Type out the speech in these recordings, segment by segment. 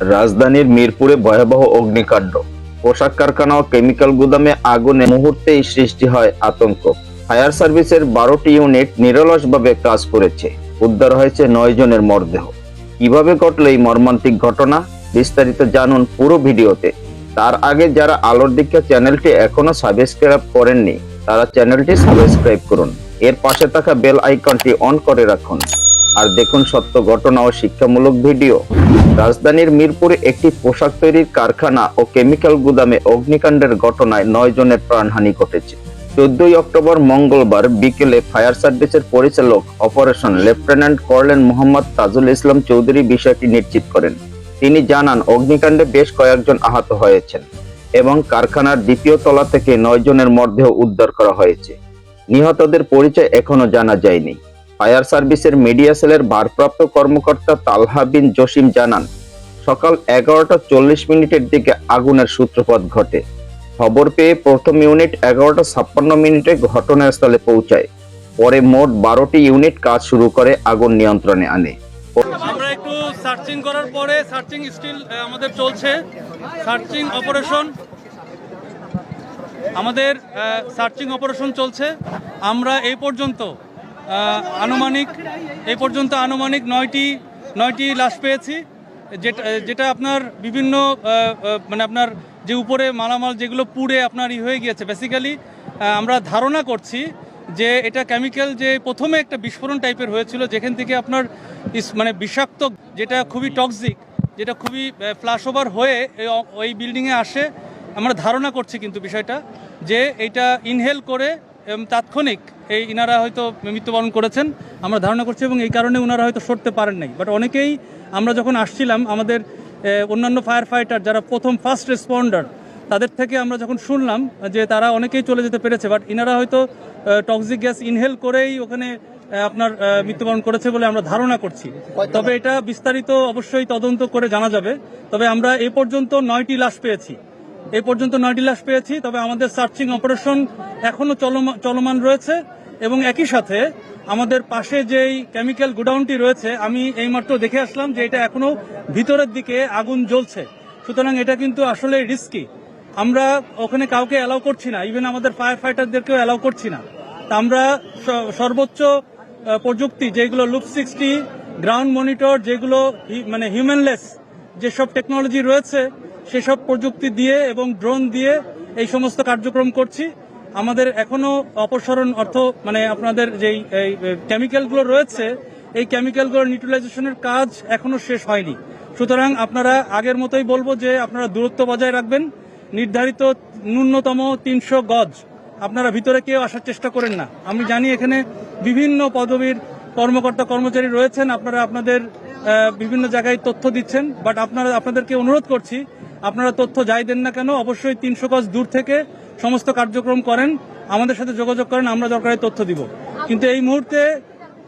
রাজধানীর মিরপুরে ভয়াবহ অগ্নিকাণ্ড। পোশাক কারখানা ও কেমিক্যাল গুদামে আগুনে মুহূর্তেই সৃষ্টি হয় আতঙ্ক। ফায়ার সার্ভিসের বারোটি ইউনিট নিরলসভাবে কাজ করেছে। উদ্ধার হয়েছে নয় জনের মরদেহ। কীভাবে ঘটল এই মর্মান্তিক ঘটনা? বিস্তারিত জানুন পুরো ভিডিওতে। তার আগে যারা আলোর দীক্ষা চ্যানেলটি এখনও সাবস্ক্রাইব করেননি, তারা চ্যানেলটি সাবস্ক্রাইব করুন। এর পাশে থাকা বেল আইকনটি অন করে রাখুন। আর দেখুন সত্য ঘটনা ও শিক্ষামূলক ভিডিও। রাজধানীর মিরপুরে একটি পোশাক তৈরির কারখানা ও কেমিক্যাল গুদামে অগ্নিকাণ্ডের ঘটনায় নয় জনের প্রাণহানি ঘটেছে। চোদ্দই অক্টোবর মঙ্গলবার বিকেলে ফায়ার সার্ভিসের পরিচালক operation lieutenant colonel Mohammad Tajul Islam Chowdhury বিষয়টি নিশ্চিত করেন। তিনি জানান, অগ্নিকাণ্ডে বেশ কয়েকজন আহত হয়েছেন এবং কারখানার দ্বিতীয় তলা থেকে নয় জনের মরদেহ উদ্ধার করা হয়েছে। নিহতদের পরিচয় এখনও জানা যায়নি। ফায়ার সার্ভিসের মিডিয়া সেলের ভারপ্রাপ্ত কর্মকর্তা তালহা বিন জসিম জানান, সকাল এগারোটা চল্লিশ মিনিটের দিকে আগুনের সূত্রপাত ঘটে। খবর পেয়ে প্রথম ইউনিট এগারোটা ছাপ্পান্ন মিনিটে ঘটনাস্থলে পৌঁছায়। পরে মোট বারোটি ইউনিট কাজ শুরু করে আগুন নিয়ন্ত্রণে আনে। আমরা একটু সার্চিং করার পরে সার্চিং স্টিল আমাদের চলছে। সার্চিং অপারেশন, আমাদের সার্চিং অপারেশন চলছে। আমরা এই পর্যন্ত আনুমানিক, এই পর্যন্ত আনুমানিক নয়টি নয়টি লাশ পেয়েছি। যেটা যেটা আপনার বিভিন্ন মানে আপনার যে উপরে মালামাল যেগুলো পুড়ে আপনার ই হয়ে গিয়েছে। বেসিক্যালি আমরা ধারণা করছি যে এটা কেমিক্যাল যে প্রথমে একটা বিস্ফোরণ টাইপের হয়েছিল, যেখান থেকে আপনার মানে বিষাক্ত, যেটা খুবই টক্সিক যেটা খুবই ফ্লাশ ওভার হয়ে ওই বিল্ডিংয়ে আসে। আমরা ধারণা করছি কিন্তু বিষয়টা যে এটা ইনহেল করে তাৎক্ষণিক এই ইনারা হয়তো মৃত্যুবরণ করেছেন আমরা ধারণা করছি এবং এই কারণে ওনারা হয়তো সরতে পারেন নাই। বাট অনেকেই আমরা যখন আসছিলাম আমাদের অন্যান্য ফায়ার ফাইটার যারা প্রথম ফার্স্ট রেসপন্ডার তাদের থেকে আমরা যখন শুনলাম যে তারা অনেকেই চলে যেতে পেরেছে বাট ইনারা হয়তো টক্সিক গ্যাস ইনহেল করেই ওখানে আপনার মৃত্যুবরণ করেছে বলে আমরা ধারণা করছি। তবে এটা বিস্তারিত অবশ্যই তদন্ত করে জানা যাবে। তবে আমরা এ পর্যন্ত নয়টি লাশ পেয়েছি। এই পর্যন্ত নয়টি লাশ পেয়েছি, তবে আমাদের সার্চিং অপারেশন এখনও চলমা- চলমান রয়েছে এবং একই সাথে আমাদের পাশে যেই কেমিক্যাল গোডাউনটি রয়েছে, আমি এইমাত্র দেখে আসলাম যে এটা এখনও ভিতরের দিকে আগুন জ্বলছে। সুতরাং এটা কিন্তু আসলে রিস্কি আমরা ওখানে কাউকে অ্যালাউ করছি না ইভেন আমাদের ফায়ার ফাইটারদেরকেও অ্যালাউ করছি না। তা আমরা সর্বোচ্চ প্রযুক্তি যেগুলো লুপ সিক্সটি গ্রাউন্ড মনিটর যেগুলো মানে হিউম্যানলেস যেসব টেকনোলজি রয়েছে সেসব প্রযুক্তি দিয়ে এবং ড্রোন দিয়ে এই সমস্ত কার্যক্রম করছি। আমাদের এখনও অপসরণ অর্থ মানে আপনাদের যেই কেমিক্যালগুলো রয়েছে, এই কেমিক্যালগুলোর নিউট্রালাইজেশনের কাজ এখনও শেষ হয়নি। সুতরাং আপনারা আগের মতোই বলব যে আপনারা দূরত্ব বজায় রাখবেন। নির্ধারিত ন্যূনতম তিনশো গজ। আপনারা ভিতরে কেউ আসার চেষ্টা করেন না। আমি জানি এখানে বিভিন্ন পদবীর কর্মকর্তা কর্মচারী রয়েছেন, আপনারা আপনাদের বিভিন্ন জায়গায় তথ্য দিচ্ছেন বাট আপনারা, আপনাদেরকে অনুরোধ করছি, আপনারা তথ্য যাই দেন না কেন, অবশ্যই তিনশো গজ দূর থেকে সমস্ত কার্যক্রম করেন, আমাদের সাথে যোগাযোগ করেন, আমরা দরকারি তথ্য দিব। কিন্তু এই মুহূর্তে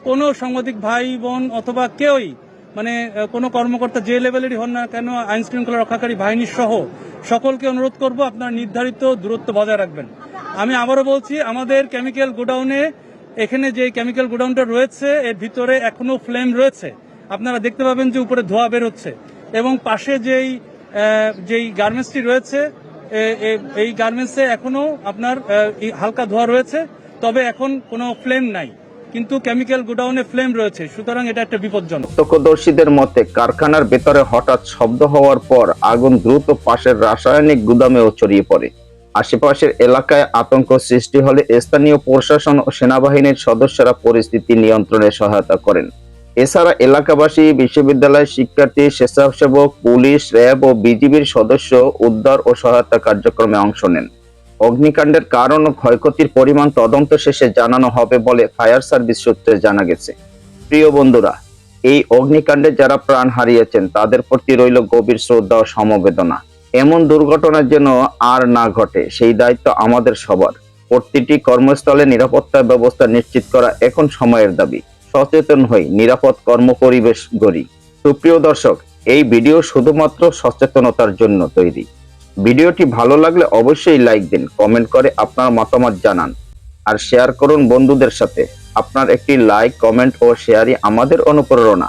কোনো সাংবাদিক ভাই, বোন অথবা কেউই মানে কোনো কর্মকর্তা যে লেভেলেরই হন না কেন, আইন শৃঙ্খলা রক্ষাকারী বাহিনী সহ সকলকে অনুরোধ করব, আপনার নির্ধারিত দূরত্ব বজায় রাখবেন। আমি আবারও বলছি, আমাদের কেমিক্যাল গোডাউনে এখানে যে কেমিক্যাল গোডাউনটা রয়েছে, এর ভিতরে এখনও ফ্লেম রয়েছে। আপনারা দেখতে পাবেন যে উপরে ধোঁয়া বের হচ্ছে। এবং পাশে যেই যেই গার্মেন্টসটি রয়েছে এই গার্মেন্টসে এখনও আপনার হালকা ধোঁয়া রয়েছে, তবে এখন কোনো ফ্লেম নাই। কিন্তু কেমিক্যাল গোডাউনে ফ্লেম রয়েছে, সুতরাং এটা একটা বিপজ্জনক। প্রত্যক্ষদর্শীদের মতে, কারখানার ভেতরে হঠাৎ শব্দ হওয়ার পর আগুন দ্রুত পাশের রাসায়নিক গুদামেও ছড়িয়ে পড়ে। আশেপাশের এলাকায় আতঙ্ক সৃষ্টি হলে স্থানীয় প্রশাসন ও সেনাবাহিনীর সদস্যরা পরিস্থিতি নিয়ন্ত্রণে সহায়তা করেন। এছাড়া এলাকাবাসী বিশ্ববিদ্যালয় শিক্ষার্থী, স্বেচ্ছাসেবক, পুলিশ, র্যাব ও বিজিবির সদস্য উদ্ধার ও সহায়তা কার্যক্রমে অংশ নেন। অগ্নিকাণ্ডের কারণ ও ক্ষয়ক্ষতির পরিমাণ তদন্ত শেষে জানানো হবে বলে ফায়ার সার্ভিস সূত্রে জানা গেছে। প্রিয় বন্ধুরা, এই অগ্নিকাণ্ডে যারা প্রাণ হারিয়েছেন, তাদের প্রতি রইল গভীর শ্রদ্ধা ও সমবেদনা। এমন দুর্ঘটনা যেন আর না ঘটে, সেই দায়িত্ব আমাদের সবার। প্রতিটি কর্মস্থলে নিরাপত্তা ব্যবস্থা নিশ্চিত করা এখন সময়ের দাবি। সচেতন হই, নিরাপদ কর্ম পরিবেশ গড়ি। সুপ্রিয় দর্শক, এই ভিডিও শুধুমাত্র সচেতনতার জন্য তৈরি। ভিডিওটি ভালো লাগলে অবশ্যই লাইক দিন, কমেন্ট করে আপনার মতামত জানান। আর শেয়ার করুন বন্ধুদের সাথে। আপনার একটি লাইক, কমেন্ট ও শেয়ারই আমাদের অনুপ্রেরণা।